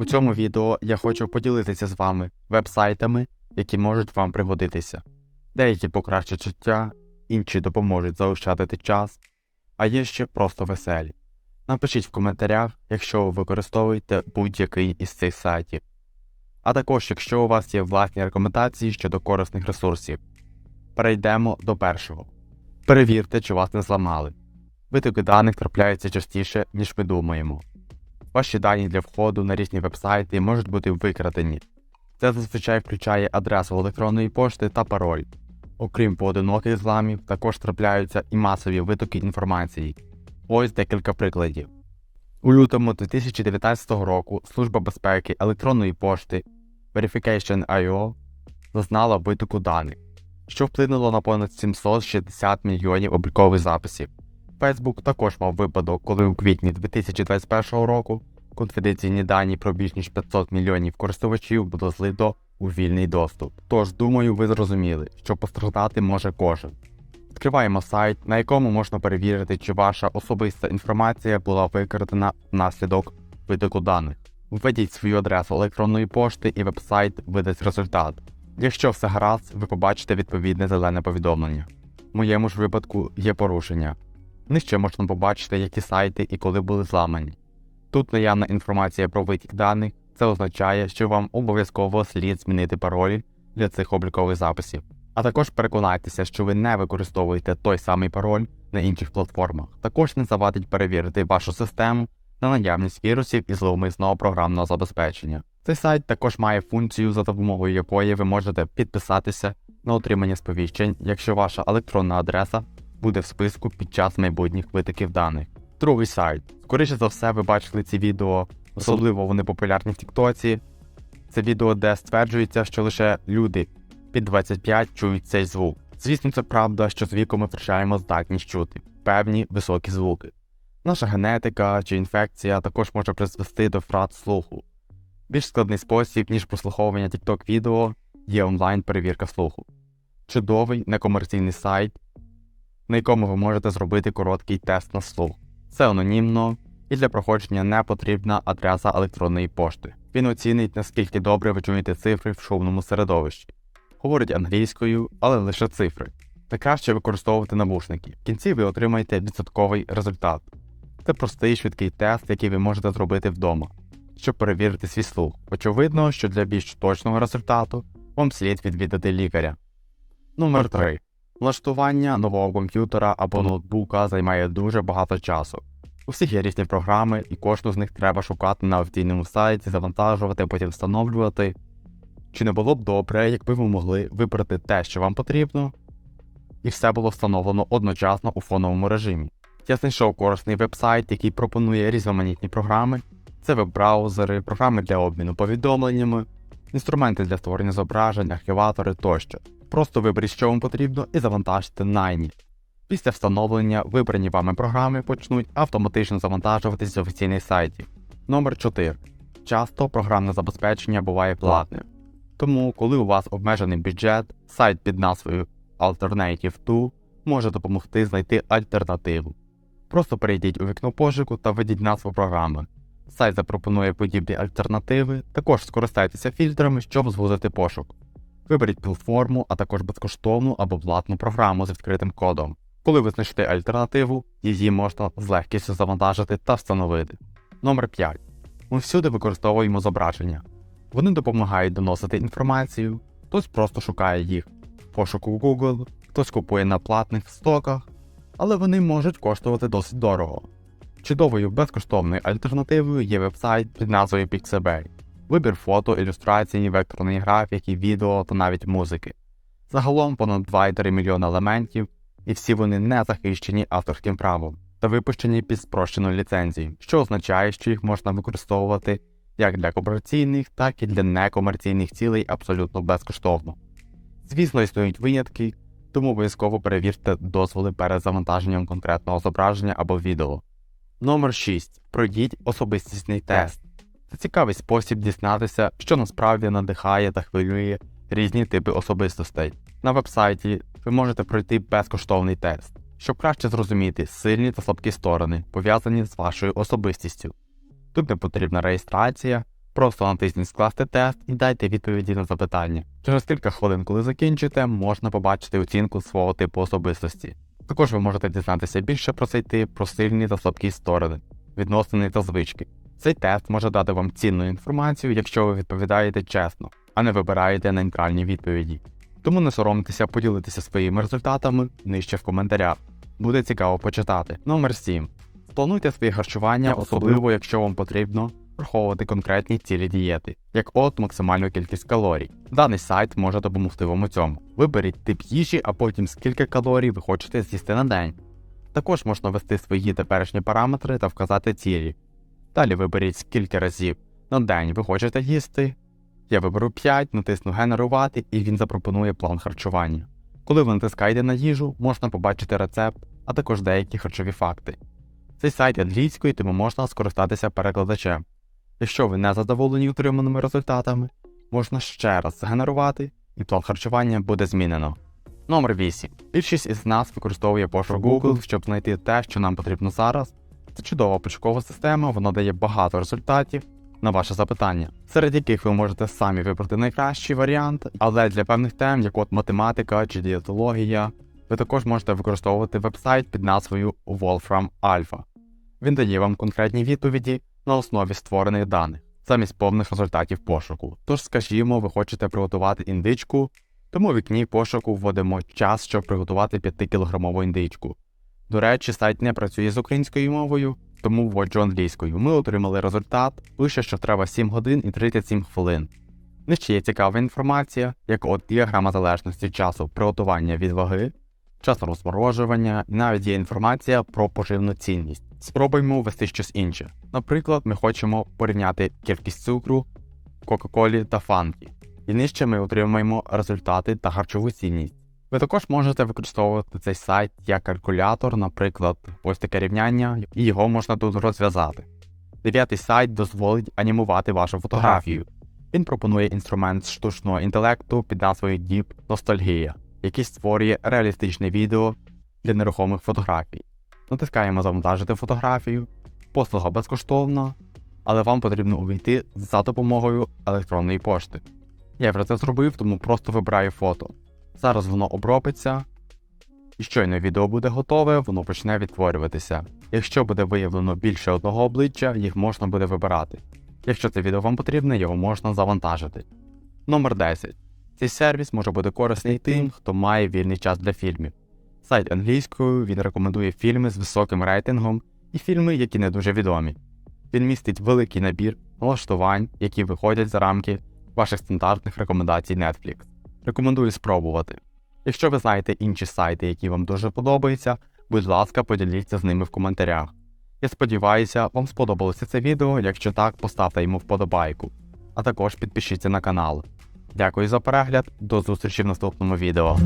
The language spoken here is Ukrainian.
У цьому відео я хочу поділитися з вами веб-сайтами, які можуть вам пригодитися. Деякі покращать життя, інші допоможуть заощадити час, а є ще просто веселі. Напишіть в коментарях, якщо ви використовуєте будь-який із цих сайтів. А також, якщо у вас є власні рекомендації щодо корисних ресурсів. Перейдемо до першого. Перевірте, чи вас не зламали. Витоки даних трапляються частіше, ніж ми думаємо. Ваші дані для входу на різні вебсайти можуть бути викрадені. Це зазвичай включає адресу електронної пошти та пароль. Окрім поодиноких зламів, також трапляються і масові витоки інформації. Ось декілька прикладів. У лютому 2019 року Служба безпеки електронної пошти Verification.io зазнала витоку даних, що вплинуло на понад 760 мільйонів облікових записів. Facebook також мав випадок, коли у квітні 2021 року конфіденційні дані про більш ніж 500 мільйонів користувачів було злито у вільний доступ. Тож, думаю, ви зрозуміли, що постраждати може кожен. Відкриваємо сайт, на якому можна перевірити, чи ваша особиста інформація була викрадена внаслідок витоку даних. Введіть свою адресу електронної пошти і веб-сайт видасть результат. Якщо все гаразд, ви побачите відповідне зелене повідомлення. В моєму ж випадку є порушення. Нижче можна побачити, які сайти і коли були зламані. Тут наявна інформація про витік даних, це означає, що вам обов'язково слід змінити паролі для цих облікових записів. А також переконайтеся, що ви не використовуєте той самий пароль на інших платформах. Також не завадить перевірити вашу систему на наявність вірусів і зловмисного програмного забезпечення. Цей сайт також має функцію, за допомогою якої ви можете підписатися на отримання сповіщень, якщо ваша електронна адреса буде в списку під час майбутніх витоків даних. Другий сайт. Скоріше за все, ви бачили ці відео, особливо вони популярні в Тіктоці. Це відео, де стверджується, що лише люди під 25 чують цей звук. Звісно, це правда, що з віком ми втрачаємо здатність чути певні високі звуки. Наша генетика чи інфекція також може призвести до втрат слуху. Більш складний спосіб, ніж прослуховування TikTok відео, є онлайн-перевірка слуху. Чудовий некомерційний сайт, на якому ви можете зробити короткий тест на слух. Це анонімно і для проходження не потрібна адреса електронної пошти. Він оцінить, наскільки добре ви чуєте цифри в шумному середовищі. Говорить англійською, але лише цифри. Та краще використовувати навушники. В кінці ви отримаєте відсотковий результат. Це простий швидкий тест, який ви можете зробити вдома, щоб перевірити свій слух. Очевидно, що для більш точного результату вам слід відвідати лікаря. Номер 3. Влаштування нового комп'ютера або ноутбука займає дуже багато часу. У всіх є різні програми, і кожну з них треба шукати на офіційному сайті, завантажувати, потім встановлювати. Чи не було б добре, якби ви могли вибрати те, що вам потрібно, і все було встановлено одночасно у фоновому режимі? Я знайшов корисний веб-сайт, який пропонує різноманітні програми, це веб-браузери, програми для обміну повідомленнями, інструменти для створення зображень, архіватори тощо. Просто виберіть, що вам потрібно, і завантажте найні. Після встановлення вибрані вами програми почнуть автоматично завантажуватись з офіційних сайтів. Номер 4. Часто програмне забезпечення буває платним. Тому, коли у вас обмежений бюджет, сайт під назвою Alternative 2 може допомогти знайти альтернативу. Просто перейдіть у вікно пошуку та введіть назву програми. Сайт запропонує подібні альтернативи, також скористайтеся фільтрами, щоб звузити пошук. Виберіть платформу, а також безкоштовну або платну програму з відкритим кодом. Коли ви знайшли альтернативу, її можна з легкістю завантажити та встановити. Номер 5. Ми всюди використовуємо зображення. Вони допомагають доносити інформацію, хтось просто шукає їх в пошуку Google, хтось купує на платних стоках, але вони можуть коштувати досить дорого. Чудовою безкоштовною альтернативою є вебсайт під назвою Pixabay. Вибір фото, ілюстрації, векторної графіки, відео та навіть музики. Загалом понад 2,3 мільйона елементів, і всі вони не захищені авторським правом та випущені під спрощеною ліцензією, що означає, що їх можна використовувати як для комерційних, так і для некомерційних цілей абсолютно безкоштовно. Звісно, існують винятки, тому обов'язково перевірте дозволи перед завантаженням конкретного зображення або відео. Номер 6. Пройдіть особистісний тест. Це цікавий спосіб дізнатися, що насправді надихає та хвилює різні типи особистостей. На вебсайті ви можете пройти безкоштовний тест, щоб краще зрозуміти сильні та слабкі сторони, пов'язані з вашою особистістю. Тут не потрібна реєстрація, Просто натисніть скласти тест і дайте відповіді на запитання. Через кілька хвилин, коли закінчите, можна побачити оцінку свого типу особистості. Також ви можете дізнатися більше про цей тип, про сильні та слабкі сторони, відносини та звички. Цей тест може дати вам цінну інформацію, якщо ви відповідаєте чесно, а не вибираєте нейтральні відповіді. Тому не соромтеся поділитися своїми результатами нижче в коментарях. Буде цікаво почитати. Номер 7. Плануйте своє харчування, особливо якщо вам потрібно враховувати конкретні цілі дієти, як от максимальну кількість калорій. Даний сайт може допомогти вам у цьому. Виберіть тип їжі, а потім скільки калорій ви хочете з'їсти на день. Також можна ввести свої теперішні параметри та вказати цілі. Далі виберіть скільки разів на день ви хочете їсти. Я виберу 5, натисну генерувати і він запропонує план харчування. Коли ви натискаєте на їжу, можна побачити рецепт, а також деякі харчові факти. Цей сайт є англійською, тому можна скористатися перекладачем. Якщо ви не задоволені отриманими результатами, можна ще раз згенерувати, і план харчування буде змінено. Номер 8. Більшість із нас використовує пошук Google, щоб знайти те, що нам потрібно зараз. Це чудова пошукова система, вона дає багато результатів на ваше запитання, серед яких ви можете самі вибрати найкращий варіант, але для певних тем, як от математика чи дієтологія, ви також можете використовувати веб-сайт під назвою Wolfram Alpha. Він дає вам конкретні відповіді на основі створених даних, замість повних результатів пошуку. Тож, скажімо, ви хочете приготувати індичку, тому в вікні пошуку вводимо час, щоб приготувати 5-кілограмову індичку. До речі, сайт не працює з українською мовою, тому вводжу англійською. Ми отримали результат, пише, що треба 7 годин і 37 хвилин. Нижче є цікава інформація, як от діаграма залежності часу приготування від ваги, час розморожування, і навіть є інформація про поживну цінність. Спробуємо ввести щось інше. Наприклад, ми хочемо порівняти кількість цукру, Кока-Колі та фанки. І нижче ми отримаємо результати та харчову цінність. Ви також можете використовувати цей сайт як калькулятор, наприклад, ось таке рівняння, і його можна тут розв'язати. Дев'ятий сайт дозволить анімувати вашу фотографію. Він пропонує інструмент штучного інтелекту під назвою Deep Nostalgia, який створює реалістичне відео для нерухомих фотографій. Натискаємо Завантажити фотографію. Послуга безкоштовна, але вам потрібно увійти за допомогою електронної пошти. Я вже це зробив, тому просто вибираю фото. Зараз воно обробиться, і щойно відео буде готове, воно почне відтворюватися. Якщо буде виявлено більше одного обличчя, їх можна буде вибирати. Якщо це відео вам потрібне, його можна завантажити. Номер 10. Цей сервіс може бути корисний тим, хто має вільний час для фільмів. Сайт англійською він рекомендує фільми з високим рейтингом і фільми, які не дуже відомі. Він містить великий набір налаштувань, які виходять за рамки ваших стандартних рекомендацій Netflix. Рекомендую спробувати. Якщо ви знаєте інші сайти, які вам дуже подобаються, будь ласка, поділіться з ними в коментарях. Я сподіваюся, вам сподобалося це відео, якщо так, поставте йому вподобайку, а також підпишіться на канал. Дякую за перегляд, до зустрічі в наступному відео.